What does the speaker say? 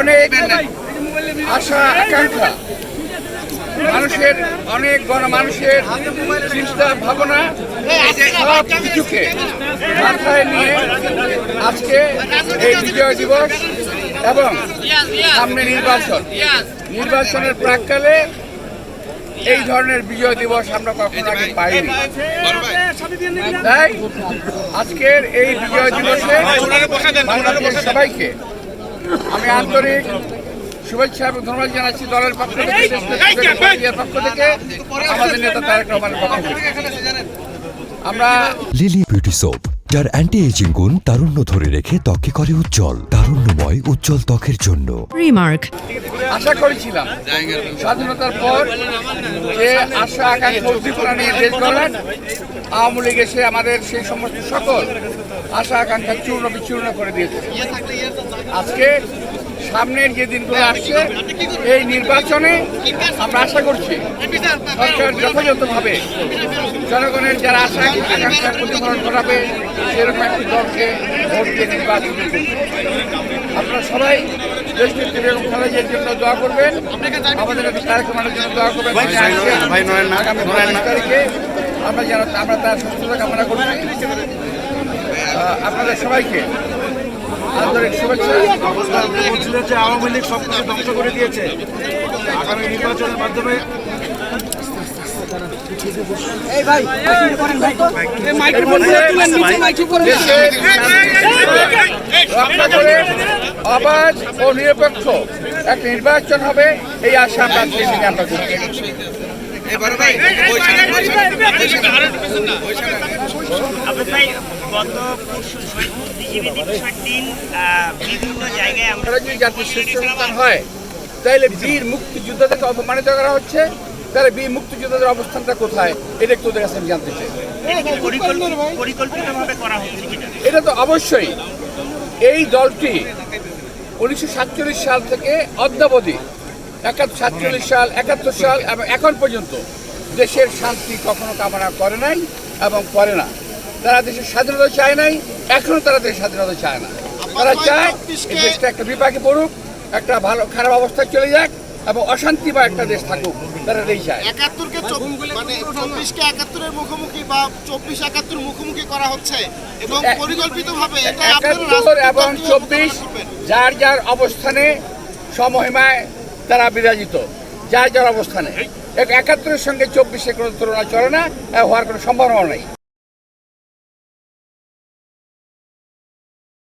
অনেক আশা, আকাঙ্ক্ষা। মানুষের অনেক গণমানুষের চিন্তা, ভাবনা সব কিছুকে মাথায় নিয়ে আজকে এই বিজয় দিবস এবং সামনে নির্বাচন। নির্বাচনের প্রাককালে এই ধরনের বিজয় দিবস আমরা কখনো আগে পাইনি। তাই আজকের এই বিজয় দিবসে বাংলাদেশের সবাইকে আমি আন্তরিক শুভেচ্ছা এবং ধন্যবাদ জানাচ্ছি দলের পক্ষ থেকে পক্ষ থেকে আমাদের নেতা তারেক রহমানের পক্ষ থেকে আমরা লিলি বিউটি সোপ যার অ্যান্টি এজিং গুণ তারুণ্য ধরে রেখে ত্বকে করে উজ্জ্বল তারুণ্যময় উজ্জ্বল ত্বকের জন্য Remark. আশা করেছিলাম স্বাধীনতার পর যে আশা আকাঙ্ক্ষা উদ্দীপনা নিয়ে দেশ গড়েন আওয়ামী লীগ এসে আমাদের সেই সমস্ত সকল আশা আকাঙ্ক্ষা চূর্ণ বিচূর্ণ করে দিয়েছে। আজকে সামনের যে দিনগুলো আসছে এই নির্বাচনে আমরা আশা করছি সরকার যথাযথভাবে জনগণের যারা আশা আকাঙ্ক্ষা প্রতিফলন ঘটাবে সেরকম একটি দলকে ভোট দিয়ে নির্বাচন। আপনারা সবাই বেগম জন্য দোয়া করবেন। আমাদের নেতা তারেক জন্য দোয়া করবেন। আগামী পঁচিশ তারিখে আমরা যেন আমরা তার সুস্থতা কামনা করছি আপনাদের সবাইকে আন্তরিক শুভেচ্ছা বলছিলেন যে আওয়ামী লীগ সব কিছু ধ্বংস করে দিয়েছে আগামী নির্বাচনের মাধ্যমে অবাধ ও নিরপেক্ষ এক নির্বাচন হবে এই আশা আমরা আমরা করছি ভাই গত পরশু শহীদ বুদ্ধিজীবী দিবসের দিন বিভিন্ন জায়গায় আমরা আমরা যদি জাতির শীর্ষ সন্তান হয় তাইলে বীর মুক্তিযোদ্ধাদেরকে অপমানিত করা হচ্ছে। তাহলে বীর মুক্তিযোদ্ধাদের অবস্থানটা কোথায়? এটা একটু ওদের কাছে আমি জানতে চাই। পরিকল্পিত করা হচ্ছে এটা তো অবশ্যই। এই দলটি উনিশশো সাতচল্লিশ সাল থেকে অদ্যাবধি একাত্তর সাতচল্লিশ সাল একাত্তর সাল এবং এখন পর্যন্ত দেশের শান্তি কখনো কামনা করে নাই এবং করে না। তারা দেশের স্বাধীনতা চায় নাই এখনও তারা দেশের স্বাধীনতা চায় না। তারা চায় এই দেশটা একটা বিপাকে পড়ুক একটা ভালো খারাপ অবস্থায় চলে যাক এবং অশান্তি বা একটা দেশ থাকুক তারা এই চায়। একাত্তরকে মানে চব্বিশকে একাত্তরের মুখোমুখি বা চব্বিশ একাত্তর মুখোমুখি করা হচ্ছে এবং এক- পরিকল্পিত ভাবে একাত্তর এবং চব্বিশ যার যার অবস্থানে সমহিমায় তারা বিরাজিত যার যার অবস্থানে। এক- একাত্তরের সঙ্গে চব্বিশে কোনো তুলনা চলে না হওয়ার কোনো সম্ভাবনা নেই।